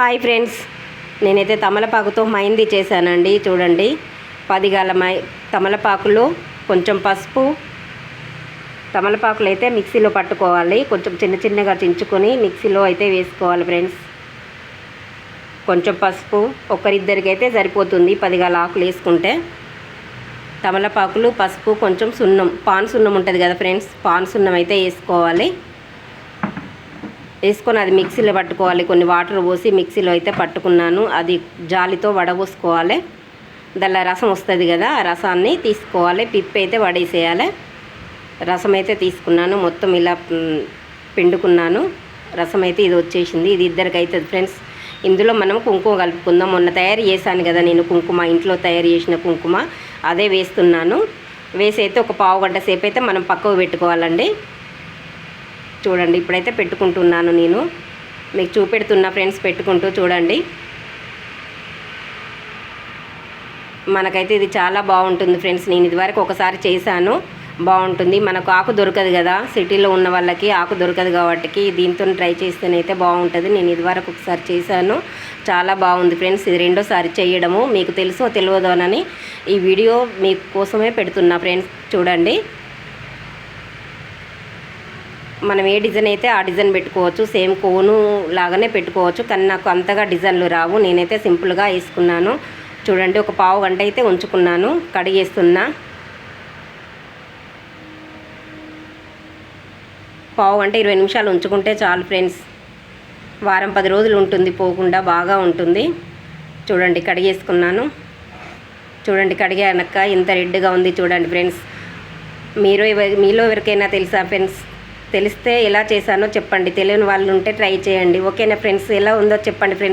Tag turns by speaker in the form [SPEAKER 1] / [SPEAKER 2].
[SPEAKER 1] Hi friends. నేనైతే తమలపాకుతో మైంది చేశానండి చూడండి. పది గల మై తమలపాకులు కొంచెం పసుపు. తమలపాకులు అయితే మిక్సీలో పట్టుకోవాలి. కొంచెం చిన్న చిన్నగా చించుకొని మిక్సీలో అయితే వేసుకోవాలి ఫ్రెండ్స్. కొంచెం పసుపు ఒకరిద్దరికైతే సరిపోతుంది పదిగాల ఆకులు వేసుకుంటే. తమలపాకులు పసుపు కొంచెం సున్నం పాన్ సున్నం ఉంటుంది కదా ఫ్రెండ్స్ పాన్ సున్నం అయితే వేసుకోవాలి. వేసుకొని అది మిక్సీలో పట్టుకోవాలి. కొన్ని వాటర్ పోసి మిక్సీలో అయితే పట్టుకున్నాను. అది జాలితో వడబోసుకోవాలి. దానిలో రసం వస్తుంది కదా ఆ రసాన్ని తీసుకోవాలి. పిప్పి అయితే వడేసేయాలి. రసం అయితే తీసుకున్నాను. మొత్తం ఇలా పిండుకున్నాను. రసం అయితే ఇది వచ్చేసింది. ఇది ఇద్దరికి అవుతుంది ఫ్రెండ్స్ ఇందులో మనం కుంకుమ కలుపుకుందాం. మొన్న తయారు చేశాను కదా నేను కుంకుమ ఇంట్లో తయారు చేసిన కుంకుమ. అదే వేస్తున్నాను. వేసి అయితే ఒక పావు గంట సేపు అయితే మనం పక్కకు పెట్టుకోవాలండి. చూడండి ఇప్పుడైతే పెట్టుకుంటున్నాను నేను. మీకు చూపెడుతున్నా ఫ్రెండ్స్ పెట్టుకుంటూ చూడండి. మనకైతే ఇది చాలా బాగుంటుంది ఫ్రెండ్స్ నేను ఇదివరకు ఒకసారి చేశాను. బాగుంటుంది. మనకు ఆకు దొరకదు కదా. సిటీలో ఉన్న వాళ్ళకి ఆకు దొరకదు కాబట్టి దీంతో ట్రై చేస్తేనైతే బాగుంటుంది. నేను ఇదివరకు ఒకసారి చేశాను. చాలా బాగుంది ఫ్రెండ్స్ ఇది రెండోసారి చేయడము. మీకు తెలుసో తెలియదోనని ఈ వీడియో మీకోసమే కోసమే పెడుతున్నా ఫ్రెండ్స్ చూడండి. మనం ఏ డిజైన్ అయితే ఆ డిజైన్ పెట్టుకోవచ్చు సేమ్ కోను లాగానే పెట్టుకోవచ్చు కానీ నాకు అంతగా డిజైన్లు రావు. నేనైతే సింపుల్గా వేసుకున్నాను. చూడండి ఒక పావు గంట అయితే ఉంచుకున్నాను కడిగేస్తున్నా. పావు గంట ఇరవై నిమిషాలు ఉంచుకుంటే చాలు ఫ్రెండ్స్. వారం పది రోజులు ఉంటుంది పోకుండా బాగా ఉంటుంది. చూడండి కడిగేసుకున్నాను. చూడండి కడిగానక్క ఇంత రెడ్గా ఉంది చూడండి ఫ్రెండ్స్. మీరు మీలో ఎవరికైనా తెలుసా ఫ్రెండ్స్? తెలిస్తే ఎలా చేశానో చెప్పండి. తెలియని వాళ్ళు ఉంటే ట్రై చేయండి. ఓకేనా ఫ్రెండ్స్? ఎలా ఉందో చెప్పండి ఫ్రెండ్స్.